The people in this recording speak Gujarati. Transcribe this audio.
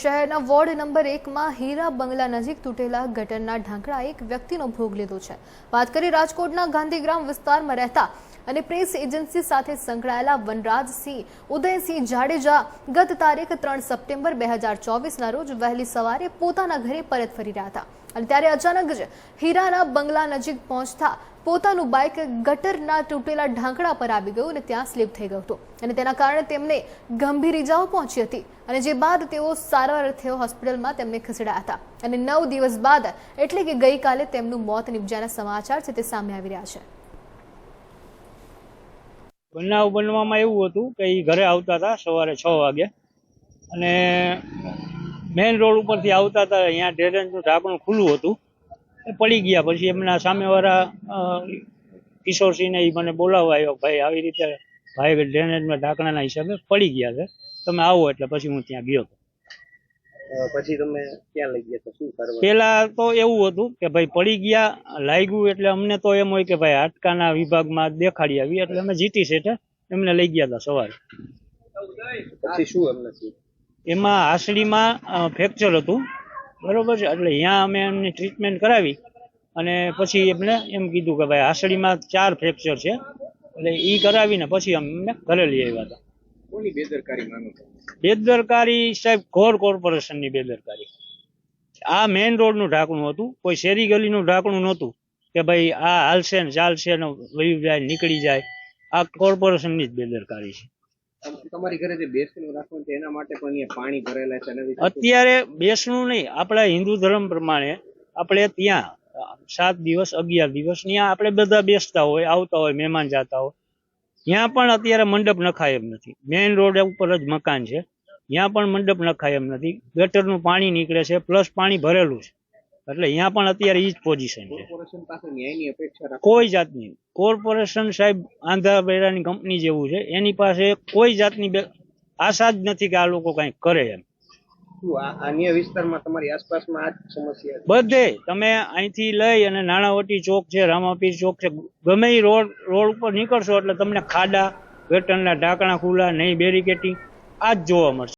શહેરના વોર્ડ નંબર એકમાં હીરા બંગલા નજીક તૂટેલા ગટરના ઢાંકણા એક વ્યક્તિનો ભોગ લીધો છે. વાત કરી રાજકોટના ગાંધીગ્રામ વિસ્તારમાં રહેતા અને પ્રેસ એજન્સી સાથે સંકળાયેલા વનરાજસિંહ, ઉદયસિંહ જાડેજા ગત તારીખ ત્રણ સપ્ટેમ્બર બે હજાર ચોવીસના રોજ વહેલી સવારે પોતાના ઘરે પરત ફરી રહ્યા હતા. અને ત્યારે અચાનક જ હીરાના બંગલા નજીક પહોંચતા પોતાનું બાઇક ગટરના તૂટેલા ઢાંકણા પર આવી ગયું અને ત્યાં સ્લીપ થઈ ગયું હતું. અને તેના કારણે તેમને ગંભીર ઇજાઓ પહોંચી હતી. અને જે બાદ તેઓ સારવાર અર્થે હોસ્પિટલમાં તેમને ખસેડાયા હતા. અને નવ દિવસ બાદ, એટલે કે ગઈકાલે તેમનું મોત નિપજાના સમાચાર છે તે સામે આવી રહ્યા છે. બનાવ બનવામાં એવું હતું કે એ ઘરે આવતા હતા સવારે છ વાગે. અને મેઇન રોડ ઉપરથી આવતા હતા, અહીંયા ડ્રેનેજનું ઢાંકણું ખુલ્લું હતું. એ પડી ગયા. પછી એમના સામેવાળા કિશોરસિંહને એ મને બોલાવવા આવ્યો ભાઈ, આવી રીતે ભાઈ ડ્રેનેજમાં ઢાંકણાના હિસાબે પડી ગયા છે. તમે આવો એટલે પછી હું ત્યાં ગયો. હતો પછી તમે ક્યાં લઈ ગયા શું કરવા? પેલા તો એવું હતું કે ભાઈ પડી ગયા લાગ્યું એટલે અમને તો એમ હોય કે ભાઈ હાડકાના વિભાગમાં દેખાડી આવી એટલે અમે જીટી સેટે એમને લઈ ગયા હતા સવારે. પછી શું એમને એમાં હાસડીમાં ફ્રેક્ચર હતું બરોબર છે? એટલે અહીંયા અમે એમની ટ્રીટમેન્ટ કરાવી અને પછી એમને એમ કીધું કે ભાઈ હાસડીમાં ચાર ફ્રેક્ચર છે એટલે એ કરાવીને પછી અમને ઘરે લઈ આવ્યા હતા. કોની બેદરકારી માનો બેદરકારી સાહેબ ઘોર કોર્પોરેશનની બેદરકારી. આ મેઇન રોડનું ઢાંકણું હતું. કોઈ શેરી ગલીનું ઢાંકણું નહોતું કે ભાઈ આ હાલશે ને ચાલશે ને વયું જાય નીકળી જાય. આ કોર્પોરેશનની જ બેદરકારી છે. તમારી ઘરે જે બેસણું રાખવાનું છે એના માટે પણ અહીંયા પાણી ભરેલા છે? અત્યારે બેસણું નહીં આપણા હિન્દુ ધર્મ પ્રમાણે આપણે ત્યાં સાત દિવસ અગિયાર દિવસ ત્યાં આપણે બધા બેસતા હોય આવતા હોય મહેમાન જતા હોય. ત્યાં પણ અત્યારે મંડપ નખાય એમ નથી. મેઇન રોડ ઉપર જ મકાન છે. ત્યાં પણ મંડપ નખાય એમ નથી. ગટરનું પાણી નીકળે છે પ્લસ પાણી ભરેલું છે. એટલે અહીંયા પણ અત્યારે ઈ જ પોઝિશન છે. કોઈ જાતની. કોર્પોરેશન સાહેબ આંધા બેરાની કંપની જેવું છે. એની પાસે કોઈ જાતની બે- આશા જ નથી કે આ લોકો કંઈક કરે એમ. અન્ય વિસ્તારમાં તમારી આસપાસમાં આ સમસ્યા બધે. તમે અહીંથી લઈ અને નાણાવટી ચોક છે, રામાપીર ચોક છે, ગમે એ રોડ રોડ ઉપર નીકળશો એટલે તમને ખાડા ગટરના ઢાંકણા ખુલ્લા, નહીં બેરિકેટિંગ આ જ જોવા મળશે.